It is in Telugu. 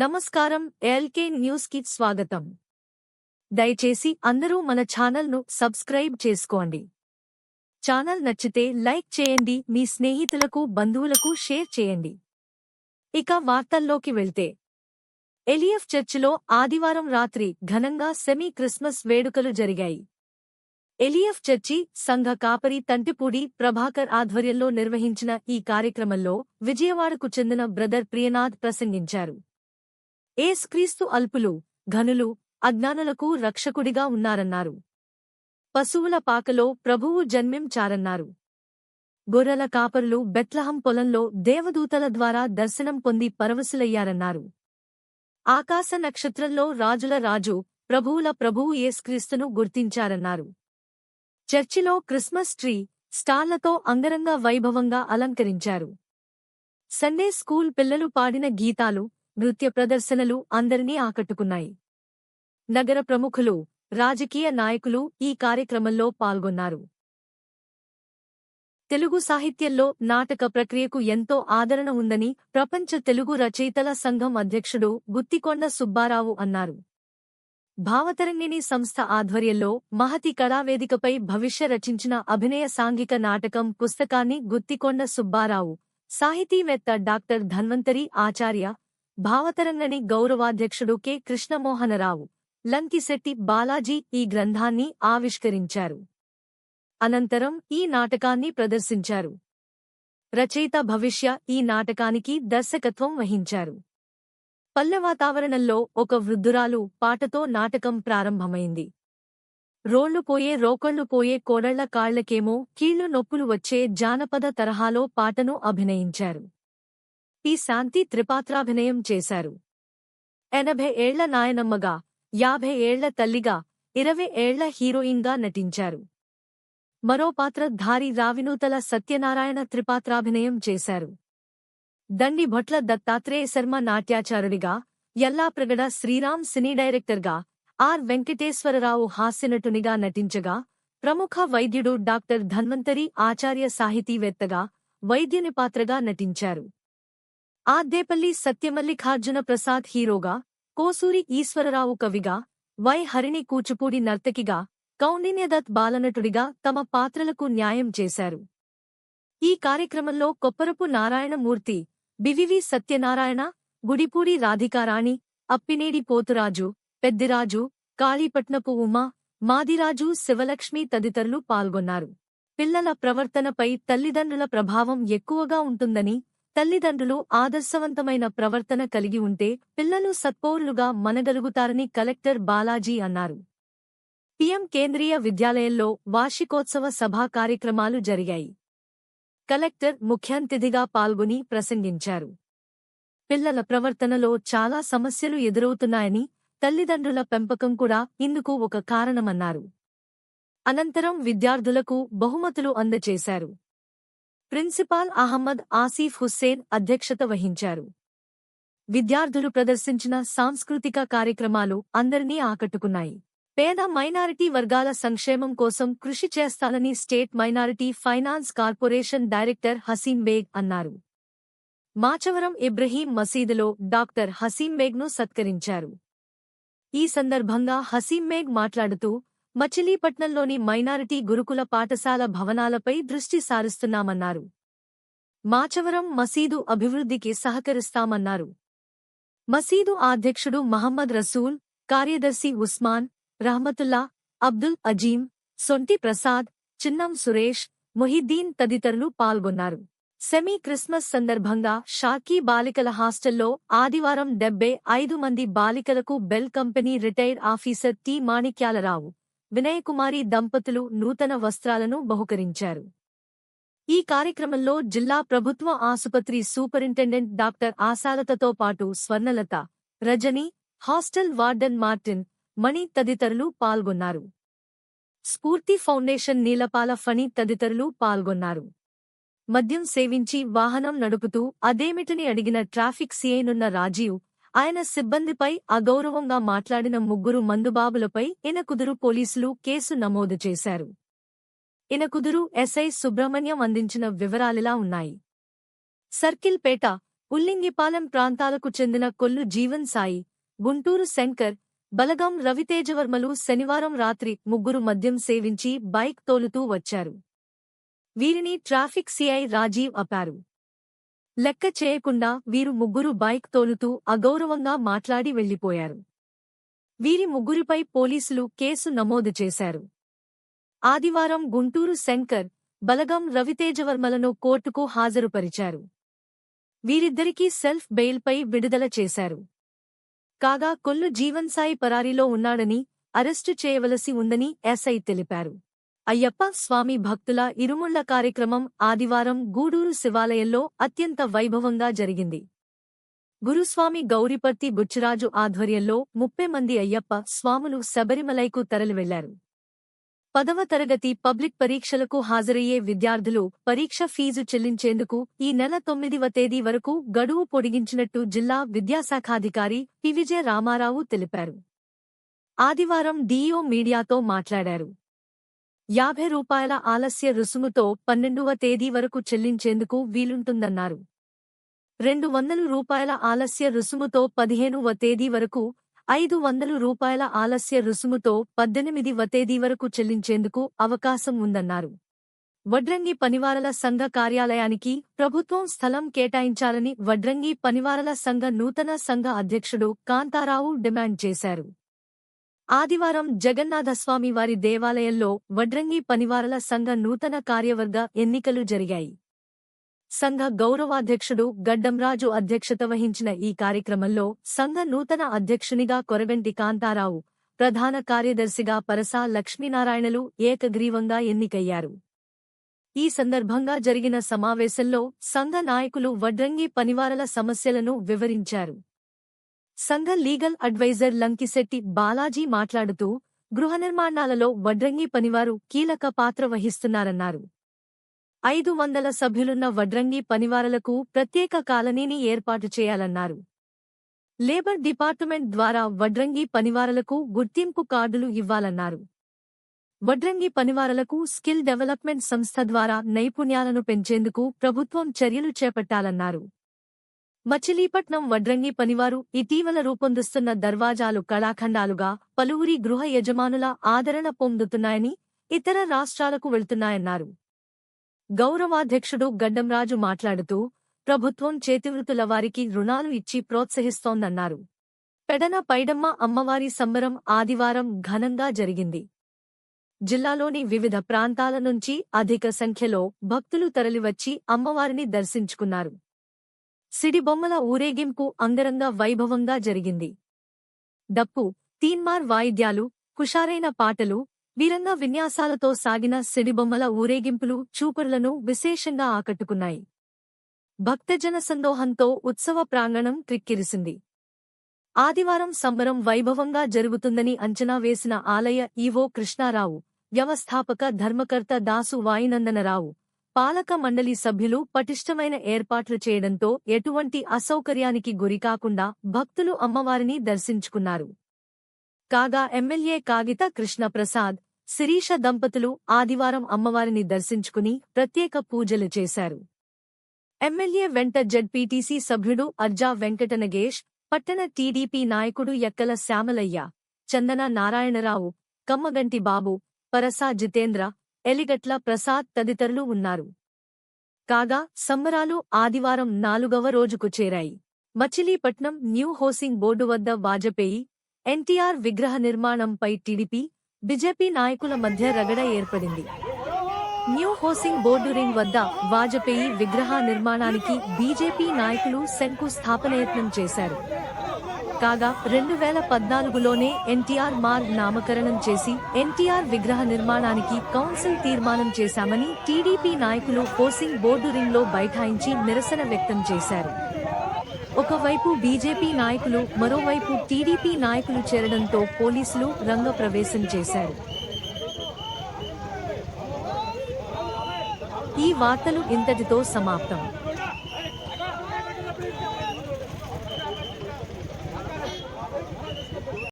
నమస్కారం ఎల్కే న్యూస్కి స్వాగతం. దయచేసి అందరూ మన ఛానల్ను సబ్స్క్రైబ్ చేసుకోండి. ఛానల్ నచ్చితే లైక్ చేయండి మీ స్నేహితులకు బంధువులకు షేర్ చేయండి. ఇక వార్తల్లోకి వెళ్తే. ఎలియఫ్ చర్చిలో ఆదివారం రాత్రి ఘనంగా సెమీ క్రిస్మస్ వేడుకలు జరిగాయి. ఎలియఫ్ చర్చి సంఘ కాపరి తంటిపూడి ప్రభాకర్ ఆధ్వర్యంలో నిర్వహించిన ఈ కార్యక్రమంలో విజయవాడకు చెందిన బ్రదర్ ప్రియనాథ్ ప్రసంగించారు. ఏస్క్రీస్తు అల్పులు ఘనులు అజ్ఞానులకు రక్షకుడిగా ఉన్నారన్నారు. పశువుల పాకలో ప్రభువు జన్మించారన్నారు గొర్రెల కాపరులు బెత్లహం పొలంలో దేవదూతల ద్వారా దర్శనం పొంది పరవశులయ్యారన్నారు. ఆకాశ నక్షత్రంలో రాజుల రాజు ప్రభువుల ప్రభువు యేస్క్రీస్తును గుర్తించారన్నారు. చర్చిలో క్రిస్మస్ ట్రీ స్టార్లతో అంగరంగ వైభవంగా అలంకరించారు. సండే స్కూల్ పిల్లలు పాడిన గీతాలు నృత్య ప్రదర్శనలు అందరినీ ఆకట్టుకున్నాయి. నగర ప్రముఖులు రాజకీయ నాయకులు ఈ కార్యక్రమంలో పాల్గొన్నారు. తెలుగు సాహిత్యంలో నాటక ప్రక్రియకు ఎంతో ఆదరణ ఉందని ప్రపంచ తెలుగు రచయితల సంఘం అధ్యక్షుడు గుత్తికొండ సుబ్బారావు అన్నారు. భావతరంగిణి సంస్థ ఆధ్వర్యంలో మహతి కళావేదికపై భవిష్య రచించిన అభినయ సాంఘిక నాటకం పుస్తకాన్ని గుత్తికొండ సుబ్బారావు సాహితీవేత్త డాక్టర్ ధన్వంతరి ఆచార్య భావతరంగణి గౌరవాధ్యక్షుడు కె. కృష్ణమోహనరావు. లంకిశెట్టి బాలాజీ ఈ గ్రంథాన్ని ఆవిష్కరించారు. అనంతరం ఈ నాటకాన్ని ప్రదర్శించారు. రచయిత భవిష్య ఈ నాటకానికి దర్శకత్వం వహించారు. పల్లె వాతావరణంలో ఒక వృద్ధురాలు పాటతో నాటకం ప్రారంభమైంది. రోళ్ళు పోయే రోకళ్ళు పోయే కోడళ్ళ కాళ్ళకేమో కీళ్ళు నొప్పులు వచ్చే జానపద తరహాలో పాటను అభినయించారు. పి శాంతి త్రిపాత్రాభినయం చేశారు. ఎనభై ఏళ్ళ నాయనమ్మగా యాభై ఏళ్ళ తల్లిగా ఇరవై ఏళ్ళ హీరోయిన్గా నటించారు. మరో పాత్రధారి రావినూతల సత్యనారాయణ త్రిపాత్రాభినయం చేశారు. దండి భట్ల దత్తాత్రేయ శర్మ నాట్యాచారుడిగా యల్లాప్రగడ శ్రీరామ్ సినీ డైరెక్టర్గా ఆర్ వెంకటేశ్వరరావు హాస్యనటునిగా నటించగా ప్రముఖ వైద్యుడు డాక్టర్ ధన్వంతరి ఆచార్య సాహితీవేత్తగా వైద్యుని పాత్రగా నటించారు. ఆద్దేపల్లి సత్యమల్లికార్జున ప్రసాద్ హీరోగా కోసూరి ఈశ్వరరావు కవిగా వై హరిణి కూచిపూడి నర్తకిగా కౌండిన్యదత్ బాలనటుడిగా తమ పాత్రలకు న్యాయం చేశారు. ఈ కార్యక్రమంలో కొప్పరపు నారాయణమూర్తి బివివి సత్యనారాయణ గుడిపూడి రాధికారాణి అప్పినేడి పోతురాజు పెద్దిరాజు కాళీపట్నపు ఉమా మాదిరాజు శివలక్ష్మి తదితరులు పాల్గొన్నారు. పిల్లల ప్రవర్తనపై తల్లిదండ్రుల ప్రభావం ఎక్కువగా ఉంటుందని తల్లిదండ్రులు ఆదర్శవంతమైన ప్రవర్తన కలిగి ఉంటే పిల్లలు సత్పౌరులుగా మనగలుగుతారని కలెక్టర్ బాలాజీ అన్నారు. పిఎం కేంద్రీయ విద్యాలయంలో వార్షికోత్సవ సభా కార్యక్రమాలు జరిగాయి. కలెక్టర్ ముఖ్యాంతిథిగా పాల్గొని ప్రసంగించారు. పిల్లల ప్రవర్తనలో చాలా సమస్యలు ఎదురవుతున్నాయని తల్లిదండ్రుల పెంపకం కూడా ఇందుకు ఒక కారణమన్నారు. అనంతరం విద్యార్థులకు బహుమతులు అందజేశారు. ప్రిన్సిపాల్ అహ్మద్ ఆసీఫ్ హుస్సేన్ అధ్యక్షత వహించారు. విద్యార్థులు ప్రదర్శించిన సాంస్కృతిక కార్యక్రమాలు అందరినీ ఆకట్టుకున్నాయి. పేద మైనారిటీ వర్గాల సంక్షేమం కోసం కృషి చేస్తానని state minority finance corporation director Haseem Baig అన్నారు. మాచవరం ఇబ్రహీం మసీదులో డాక్టర్ హసీం బేగ్ను సత్కరించారు. ఈ సందర్భంగా హసీం బేగ్ మాట్లాడుతూ మచిలీపట్నంలోని మైనారిటీ గురుకుల పాఠశాల భవనాలపై దృష్టి సారిస్తున్నామన్నారు. మాచవరం మసీదు అభివృద్ధికి సహకరిస్తామన్నారు. మసీదు అధ్యక్షుడు మహమ్మద్ రసూల్ కార్యదర్శి ఉస్మాన్ రహమతుల్లా అబ్దుల్ అజీం సొంటి ప్రసాద్ చిన్నం సురేష్ మొహిద్దీన్ తదితరులు పాల్గొన్నారు. సెమీ క్రిస్మస్ సందర్భంగా షాకీ బాలికల హాస్టల్లో ఆదివారం డెబ్బై ఐదు మంది బాలికలకు BEL company retired officer T Manikyalarao Vinayakumari దంపతులు నూతన వస్త్రాలను బహుకరించారు. ఈ కార్యక్రమంలో జిల్లా ప్రభుత్వ ఆసుపత్రి సూపరింటెండెంట్ డాక్టర్ ఆశాలతతో పాటు Swarnalatha Rajani hostel warden Martin Mani తదితరులు పాల్గొన్నారు. స్ఫూర్తి ఫౌండేషన్ నీలపాల ఫణి తదితరులు పాల్గొన్నారు. మద్యం సేవించి వాహనం నడుపుతూ అదేమిటని అడిగిన ట్రాఫిక్ సీఐనున్న రాజీవ్ ఆయన సిబ్బందిపై అగౌరవంగా మాట్లాడిన ముగ్గురు మందుబాబులపై ఇనకుదురు పోలీసులు కేసు నమోదు చేశారు. ఇనకుదురు ఎస్ఐ సుబ్రహ్మణ్యం అందించిన వివరాలిలా ఉన్నాయి. సర్కిల్ పేట ఉల్లింగిపాలెం ప్రాంతాలకు చెందిన కొల్లు జీవన్ సాయి గుంటూరు శంకర్ బలగం రవితేజవర్మలు శనివారం రాత్రి ముగ్గురు మద్యం సేవించి బైక్ తోలుతూ వచ్చారు. వీరిని ట్రాఫిక్ సిఐ రాజీవ్ అపారు లెక్క చేయకుండా వీరు ముగ్గురు బైక్ తోలుతూ అగౌరవంగా మాట్లాడి వెళ్ళిపోయారు వీరి ముగ్గురిపై పోలీసులు కేసు నమోదు చేశారు. ఆదివారం గుంటూరు శంకర్ బలగం రవితేజవర్మలను కోర్టుకు హాజరుపరిచారు. వీరిద్దరికీ సెల్ఫ్ బెయిల్పై విడుదల చేశారు. కాగా కొల్లు జీవన్సాయి పరారీలో ఉన్నాడని అరెస్టు చేయవలసి ఉందని ఎస్ఐ తెలిపారు. అయ్యప్ప స్వామి భక్తుల ఇరుముళ్ళ కార్యక్రమం ఆదివారం గూడూరు శివాలయంలో అత్యంత వైభవంగా జరిగింది. గురుస్వామి గౌరిపర్తి బుచ్చిరాజు ఆధ్వర్యంలో ముప్పై మంది అయ్యప్ప స్వాములు శబరిమలైకు తరలివెళ్ళారు. పదవ తరగతి పబ్లిక్ పరీక్షలకు హాజరయ్యే విద్యార్థులు పరీక్ష ఫీజు చెల్లించేందుకు ఈ నెల తొమ్మిదివ తేదీ వరకు గడువు పొడిగించినట్టు జిల్లా విద్యాశాఖాధికారి పివిజయ రామారావు తెలిపారు. ఆదివారం డీఈఓ మీడియాతో మాట్లాడారు. యాభై రూపాయల ఆలస్య రుసుముతో పన్నెండవ తేదీ వరకు చెల్లించేందుకు వీలుంటుందన్నారు. రెండు వందలు రూపాయల ఆలస్య రుసుముతో పదిహేనువ తేదీ వరకు ఐదు వందలు రూపాయల ఆలస్య రుసుముతో పద్దెనిమిదివ తేదీ వరకు చెల్లించేందుకు అవకాశం ఉందన్నారు. వడ్రంగి పనివారల సంఘ కార్యాలయానికి ప్రభుత్వం స్థలం కేటాయించాలని వడ్రంగి పనివారల సంఘ నూతన సంఘ అధ్యక్షుడు కాంతారావు డిమాండ్ చేశారు. ఆదివారం జగన్నాథస్వామి వారి దేవాలయంలో వడ్రంగి పనివారల సంఘ నూతన కార్యవర్గ ఎన్నికలు జరిగాయి. సంఘ గౌరవాధ్యక్షుడు గడ్డంరాజు అధ్యక్షత వహించిన ఈ కార్యక్రమంలో సంఘ నూతన అధ్యక్షునిగా కొరగంటి కాంతారావు ప్రధాన కార్యదర్శిగా పరసా లక్ష్మీనారాయణలు ఏకగ్రీవంగా ఎన్నికయ్యారు. ఈ సందర్భంగా జరిగిన సమావేశంలో సంఘ నాయకులు వడ్రంగి పనివారల సమస్యలను వివరించారు. సంఘ లీగల్ అడ్వైజర్ లంకిశెట్టి బాలాజీ మాట్లాడుతూ గృహ నిర్మాణాలలో వడ్రంగి పనివారు కీలక పాత్ర వహిస్తున్నారన్నారు. ఐదు వందల సభ్యులున్న వడ్రంగి పనివారలకు ప్రత్యేక కాలనీని ఏర్పాటు చేయాలన్నారు. లేబర్ డిపార్ట్మెంట్ ద్వారా వడ్రంగి పనివారలకు గుర్తింపు కార్డులు ఇవ్వాలన్నారు. వడ్రంగి పనివారలకు స్కిల్ డెవలప్మెంట్ సంస్థ ద్వారా నైపుణ్యాలను పెంచేందుకు ప్రభుత్వం చర్యలు చేపట్టాలన్నారు. మచిలీపట్నం వడ్రంగి పనివారు ఇటీవల రూపొందిస్తున్న దర్వాజాలు కళాఖండాలుగా పలువురి గృహ యజమానుల ఆదరణ పొందుతున్నాయని ఇతర రాష్ట్రాలకు వెళ్తున్నాయన్నారు. గౌరవాధ్యక్షుడు గడ్డంరాజు మాట్లాడుతూ ప్రభుత్వం చేతివృత్తుల వారికి రుణాలు ఇచ్చి ప్రోత్సహిస్తోందన్నారు. పెడన పైడమ్మ అమ్మవారి సంబరం ఆదివారం ఘనంగా జరిగింది. జిల్లాలోని వివిధ ప్రాంతాల నుంచి అధిక సంఖ్యలో భక్తులు తరలివచ్చి అమ్మవారిని దర్శించుకున్నారు. సిడిబొమ్మల ఊరేగింపు అంగరంగ వైభవంగా జరిగింది. డప్పు తీన్మార్ వాయిద్యాలు కుషారైన పాటలు వీరంగ విన్యాసాలతో సాగిన సిడిబొమ్మల ఊరేగింపులు చూపరులను విశేషంగా ఆకట్టుకున్నాయి. భక్తజన సందోహంతో ఉత్సవ ప్రాంగణం క్రిక్కిరిసింది ఆదివారం సంబరం వైభవంగా జరుగుతుందని అంచనా వేసిన ఆలయ ఈవో కృష్ణారావు వ్యవస్థాపక ధర్మకర్త దాసు వాయినందనరావు పాలక మండలి సభ్యులు పటిష్టమైన ఏర్పాట్లు చేయడంతో ఎటువంటి అసౌకర్యానికి గురికాకుండా భక్తులు అమ్మవారిని దర్శించుకున్నారు. కాగా ఎమ్మెల్యే కాగిత కృష్ణప్రసాద్ శిరీష దంపతులు ఆదివారం అమ్మవారిని దర్శించుకుని ప్రత్యేక పూజలు చేశారు. ఎమ్మెల్యే వెంట జడ్పీటీసీ సభ్యుడు అర్జా వెంకటనగేష్ పట్టణ టీడీపీ నాయకుడు ఎక్కల శ్యామలయ్య చందన నారాయణరావు కమ్మగంటి బాబు పరసా జితేంద్ర ఎలిగట్ల ప్రసాద్ తదితరులు ఉన్నారు. కాగా సంబరాలు ఆదివారం నాలుగవ రోజుకు చేరాయి. మచిలీపట్నం న్యూ హౌసింగ్ బోర్డు వద్ద వాజపేయి ఎన్టీఆర్ విగ్రహ నిర్మాణంపై టీడీపీ బీజేపీ నాయకుల మధ్య రగడ ఏర్పడింది. న్యూ హౌసింగ్ బోర్డు రింగ్ వద్ద వాజపేయి విగ్రహ నిర్మాణానికి బీజేపీ నాయకులు శంకుస్థాపనయత్నం చేశారు. కాగా రెండు వేల పద్నాలుగులోనే ఎన్టీఆర్ మార్గ్ నామకరణం చేసి ఎన్టీఆర్ విగ్రహ నిర్మాణానికి కౌన్సిల్ తీర్మానం చేశామని టీడీపీ నాయకులు హోసింగ్ బోర్డు రింగ్లో బైఠాయించి నిరసన వ్యక్తం చేశారు. ఒకవైపు బీజేపీ నాయకులు మరోవైపు టీడీపీ నాయకులు చేరడంతో పోలీసులు రంగప్రవేశం చేశారు. ఈ వార్తలు ఇంతటితో సమాప్తం.